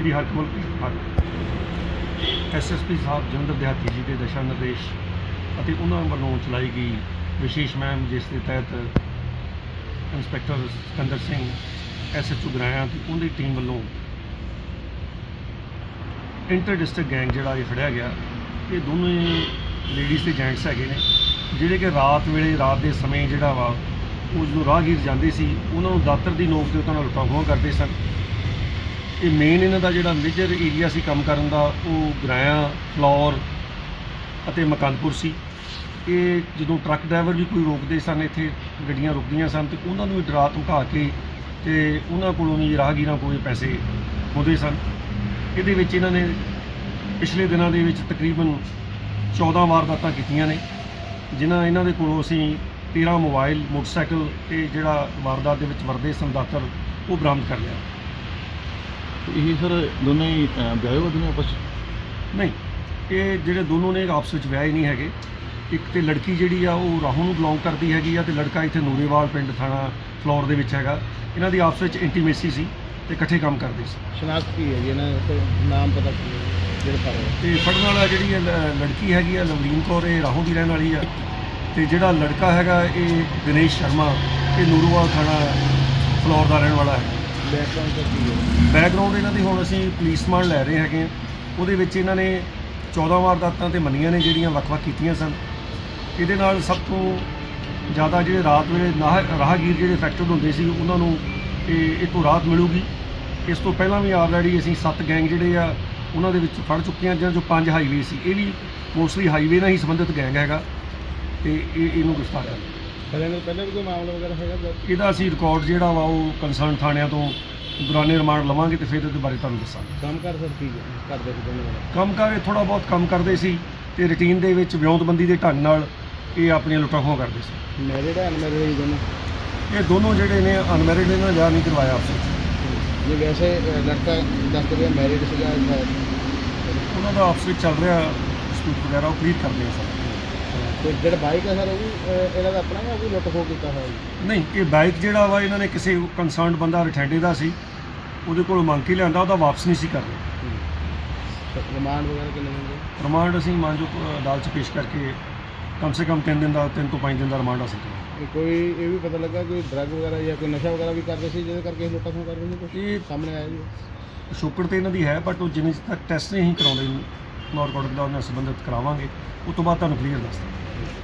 ਸ਼੍ਰੀ ਹਰਕਮਲ ਹਰ ਐਸਐਸਪੀ ਸਾਹਿਬ ਜਲੰਧਰ ਦਿਹਾਤੀ ਜੀ ਦੇ ਦਿਸ਼ਾ ਨਿਰਦੇਸ਼ ਅਤੇ ਉਹਨਾਂ ਵੱਲੋਂ ਚਲਾਈ ਗਈ ਵਿਸ਼ੇਸ਼ ਮਹਿਮ, ਜਿਸ ਦੇ ਤਹਿਤ ਇੰਸਪੈਕਟਰ ਸਿਕੰਦਰ ਸਿੰਘ ਐਸਐਚਓ ਗਰਾਇਆ ਤੇ ਉਹਦੀ ਟੀਮ ਵੱਲੋਂ ਇੰਟਰ ਡਿਸਟ੍ਰਿਕਟ ਗੈਂਗ ਜਿਹੜਾ ਇਹ ਫੜਿਆ ਗਿਆ, ਇਹ ਦੋਨੇ ਲੇਡੀਜ਼ ਤੇ ਜੈਂਟਸ ਹੈਗੇ ਨੇ, ਜਿਹੜੇ ਕਿ ਰਾਤ ਵੇਲੇ, ਰਾਤ ਦੇ ਸਮੇਂ ਜਿਹੜਾ ਵਾ, ਉਹ ਜਦੋਂ ਰਾਹਗੀਰ ਜਾਂਦੇ ਸੀ, ਉਹਨਾਂ ਨੂੰ ਦਾਤਰ ਦੀ ਨੋਕ 'ਤੇ ਉਹਨਾਂ ਨਾਲ ਲੁੱਟਾਂ ਖੋਹਾਂ ਕਰਦੇ ਸਨ। ਇਹ ਮੇਨ ਇਹਨਾਂ ਦਾ ਜਿਹੜਾ ਮੇਜਰ ਏਰੀਆ ਸੀ ਕੰਮ ਕਰਨ ਦਾ, ਉਹ ਗਰਾਇਆ, ਫਲੋਰ ਅਤੇ ਮਕਾਨਪੁਰ ਸੀ। ਇਹ ਜਦੋਂ ਟਰੱਕ ਡਰਾਈਵਰ ਵੀ ਕੋਈ ਰੋਕਦੇ ਸਨ, ਇੱਥੇ ਗੱਡੀਆਂ ਰੁਕਦੀਆਂ ਸਨ ਤੇ ਉਹਨਾਂ ਨੂੰ ਵੀ ਡਰਾ ਧਮਕਾ ਕੇ ਤੇ ਉਹਨਾਂ ਕੋਲੋਂ ਵੀ ਰਾਹਗੀਰਾਂ ਕੋਲ ਪੈਸੇ ਹੁੰਦੇ ਸਨ। ਇਹਦੇ ਵਿੱਚ ਇਹਨਾਂ ਨੇ ਪਿਛਲੇ ਦਿਨਾਂ ਦੇ ਵਿੱਚ ਤਕਰੀਬਨ 14 ਵਾਰਦਾਤਾਂ ਕੀਤੀਆਂ ਨੇ, ਜਿਨ੍ਹਾਂ ਇਹਨਾਂ ਦੇ ਕੋਲੋਂ ਅਸੀਂ 13 ਮੋਬਾਈਲ, ਮੋਟਰਸਾਈਕਲ ਤੇ ਜਿਹੜਾ ਵਾਰਦਾਤ ਦੇ ਵਿੱਚ ਵਰਦੇ ਸਨ, ਦਾਤਰ ਉਹ ਬਰਾਮਦ ਕਰ ਲਿਆ। ਇਹ ਸਰ ਦੋਨੇ ਹੀ ਅਹ, ਵਿਆਹੇ ਹੋਏ ਦੋਨੇ ਆਪਸ 'ਚ? ਨਹੀਂ ਇਹ ਜਿਹੜੇ ਦੋਨੋਂ ਨੇ ਆਪਸ ਵਿੱਚ ਵਿਆਹੇ ਨਹੀਂ ਹੈਗੇ। ਇੱਕ ਤੇ ਲੜਕੀ ਜਿਹੜੀ ਆ ਉਹ ਰਾਹੋਂ ਨੂੰ ਬਿਲੋਂਗ ਕਰਦੀ ਹੈਗੀ ਆ ਤੇ ਲੜਕਾ ਇੱਥੇ ਨੂਰੇਵਾਲ ਪਿੰਡ ਥਾਣਾ ਫਲੋਰ ਦੇ ਵਿੱਚ ਹੈਗਾ। ਇਹਨਾਂ ਦੀ ਆਪਸ ਵਿੱਚ ਇੰਟੀਮੇਸੀ ਸੀ ਤੇ ਇਕੱਠੇ ਕੰਮ ਕਰਦੇ ਸੀ। ਸ਼ਨਾਖਤ ਕੀ ਹੈ ਜੀ? ਇਹਨਾਂ ਦਾ ਨਾਮ ਪਤਾ ਕੀ ਹੈ? ਜਿਹੜੇ ਰਹੇ ਤੇ ਫੜਨ ਵਾਲਾ ਜਿਹੜੀ ਇਹ ਲ- ਲੜਕੀ ਹੈਗੀ ਆ ਲਵਲੀਨ ਕੌਰ ਇਹ ਰਾਹੋਂ ਦੀ ਰਹਿਣ ਵਾਲੀ ਆ। ਤੇ ਜਿਹੜਾ ਲੜਕਾ ਹੈਗਾ ਇਹ ਦਿਨੇਸ਼ ਸ਼ਰਮਾ ਇਹ ਨੂਰੇਵਾਲ ਥਾਣਾ ਫਲੋਰ ਦਾ ਰਹਿਣ ਵਾਲਾ ਹੈ। ਬੈਕਗ੍ਰਾਉਂਡ ਦਾ ਕੀ ਹੈ? ਬੈਕਗ੍ਰਾਉਂਡ ਇਹਨਾਂ ਦੀ ਹੁਣ ਅਸੀਂ ਪੁਲਿਸ ਸਮਾਨ ਲੈ ਰਹੇ ਹੈਗੇ ਹਾਂ। ਉਹਦੇ ਵਿੱਚ ਇਹਨਾਂ ਨੇ 14 ਵਾਰਦਾਤਾਂ ਤੇ ਮੰਨੀਆਂ ਨੇ, ਜਿਹੜੀਆਂ ਵੱਖ-ਵੱਖ ਕੀਤੀਆਂ ਸਨ। ਇਹਦੇ ਨਾਲ ਸਭ ਤੋਂ ਜ਼ਿਆਦਾ ਜਿਹੜੇ ਰਾਤ ਵੇਲੇ ਨਾਹ- ਰਾਹਗੀਰ ਜਿਹੜੇ ਅਫੈਕਟਡ ਹੁੰਦੇ ਸੀ, ਉਹਨਾਂ ਨੂੰ ਇਹ ਇਹ ਤੋਂ ਰਾਹਤ ਮਿਲੂਗੀ। ਇਸ ਤੋਂ ਪਹਿਲਾਂ ਵੀ ਆਲਰੇਡੀ ਅਸੀਂ ਸੱਤ ਗੈਂਗ ਜਿਹੜੇ ਆ, ਉਹਨਾਂ ਦੇ ਵਿੱਚ ਫੜ ਚੁੱਕੇ ਹਾਂ, ਜਿਹਨਾਂ ਚੋਂ ਪੰਜ ਹਾਈਵੇ ਸੀ। ਇਹ ਵੀ ਮੋਸਟਲੀ ਹਾਈਵੇ ਨਾਲ ਹੀ ਸੰਬੰਧਿਤ ਗੈਂਗ ਹੈਗਾ। ਤੇ ਇਹ, ਇਹਨੂੰ ਗ੍ਰਿਫਤਾਰ ਕਰ ਲਿਆ। ਪਹਿਲਾਂ ਪਹਿਲਾਂ ਵੀ ਕੋਈ ਮਾਮਲਾ ਵਗੈਰਾ ਹੈਗਾ ਦਰਜ? ਇਹਦਾ ਅਸੀਂ ਰਿਕਾਰਡ ਜਿਹੜਾ ਵਾ ਉਹ ਕੰਸਰਨ ਥਾਣਿਆਂ ਤੋਂ ਦੌਰਾਨੇ ਰਿਮਾਂਡ ਲਵਾਂਗੇ ਤੇ ਫਿਰ ਇਹਦੇ ਬਾਰੇ ਤੁਹਾਨੂੰ ਦੱਸਾਂਗੇ ਕੰਮ ਕਰ ਸਰ ਕੀ ਹੈ ਕਰਦੇ ਸੀ ਦੋਨੋਂ? ਕੰਮ ਕਰ ਇਹ ਥੋੜਾ ਬਹੁਤ ਕੰਮ ਕਰਦੇ ਸੀ ਤੇ ਰੁਟੀਨ ਦੇ ਵਿੱਚ ਵਿਉਂਤਬੰਦੀ ਦੇ ਢੰਗ ਨਾਲ ਇਹ ਆਪਣੀਆਂ ਲੁੱਟਾਂ ਖੋਹਾਂ ਕਰਦੇ ਸੀ ਮੈਰਿਡ ਹੈ ਅਨਮੈਰਿਡ ਹੈ ਦੋਨੋਂ ਇਹ ਦੋਨੋਂ ਜਿਹੜੇ ਨੇ ਅਨਮੈਰਿਡ ਨੇ ਨਾ ਵਿਆਹ ਨਹੀਂ ਕਰਵਾਇਆ ਆਪਸ ਵਿੱਚ ਜੇ ਵੈਸੇ ਅ, ਲੜਕਾ ਦੱਸ ਰਿਹਾ ਮੈਰਿਡ ਸੀਗਾ ਸ਼ਾਇਦ। ਉਹਨਾਂ ਦਾ ਆਪਸ ਵਿੱਚ ਚੱਲ ਰਿਹਾ ਡਿਸਪਿਊਟ ਵਗੈਰਾ ਉਹ ਕਲੀਅਰ ਕਰਦੇ ਆ ਸਰ ਤੇ ਜਿਹੜਾ ਬਾਈਕ ਹੈ ਸਰ ਉਹ ਵੀ ਇਹਨਾਂ ਦਾ ਆਪਣਾ ਹੈ ਉਹ ਵੀ ਲੁੱਟ ਖੋਹ ਕੀਤਾ ਹੋਇਆ ਜੀ? ਨਹੀਂ ਇਹ ਬਾਈਕ ਜਿਹੜਾ ਵਾ ਇਹਨਾਂ ਨੇ ਕਿਸੇ ਕੰਸਰਨਡ ਬੰਦਾ ਰਠੈਂਡੇ ਦਾ ਸੀ ਉਹਦੇ ਕੋਲ ਮੰਗ ਕੇ ਲਿਆਂਦਾ ਉਹਦਾ ਵਾਪਸ ਨਹੀਂ ਸੀ ਕਰ ਰਹੇ ਰਿਮਾਂਡ ਵਗੈਰਾ ਕਿੰਨੇ ਦਿਨ ਰਿਮਾਂਡ ਅਸੀਂ ਮਾਨਯੋਗ ਅਦਾਲਤ 'ਚ ਪੇਸ਼ ਕਰਕੇ ਕਮ ਸੇ ਕਮ 3 ਦਿਨ ਦਾ 3 ਤੋਂ 5 ਦਿਨ ਦਾ ਰਿਮਾਂਡ ਹਾਸਲ ਕਰਾਂਗੇ। ਕੋਈ ਇਹ ਵੀ ਪਤਾ ਲੱਗਾ ਕੋਈ ਡਰੱਗ ਵਗੈਰਾ ਜਾਂ ਕੋਈ ਨਸ਼ਾ ਵਗੈਰਾ ਵੀ ਕਰਦੇ ਸੀ ਜਿਹਦੇ ਕਰਕੇ ਇਹ ਲੁੱਟਾਂ ਖੋਹ ਕਰਦੇ ਸੀ? ਕੁਛ ਇਹ ਸਾਹਮਣੇ ਆਇਆ ਜੀ। ਸ਼ੁਕਰ ਤੇ ਇਹਨਾਂ ਦੀ ਹੈ ਬਟ ਉਹ ਜਿੰਨੇ ਚਿਰ ਤੱਕ ਟੈਸਟ ਨਹੀਂ ਕਰਾਉਂਦੇ ਨੌਰਕੋਟਿਕ ਦਾ ਉਹਨਾਂ ਨਾਲ ਸੰਬੰਧਿਤ ਕਰਾਵਾਂਗੇ ਉਸ ਤੋਂ ਬਾਅਦ ਤੁਹਾਨੂੰ ਕਲੀਅਰ ਦੱਸ ਦਾਂਗੇ।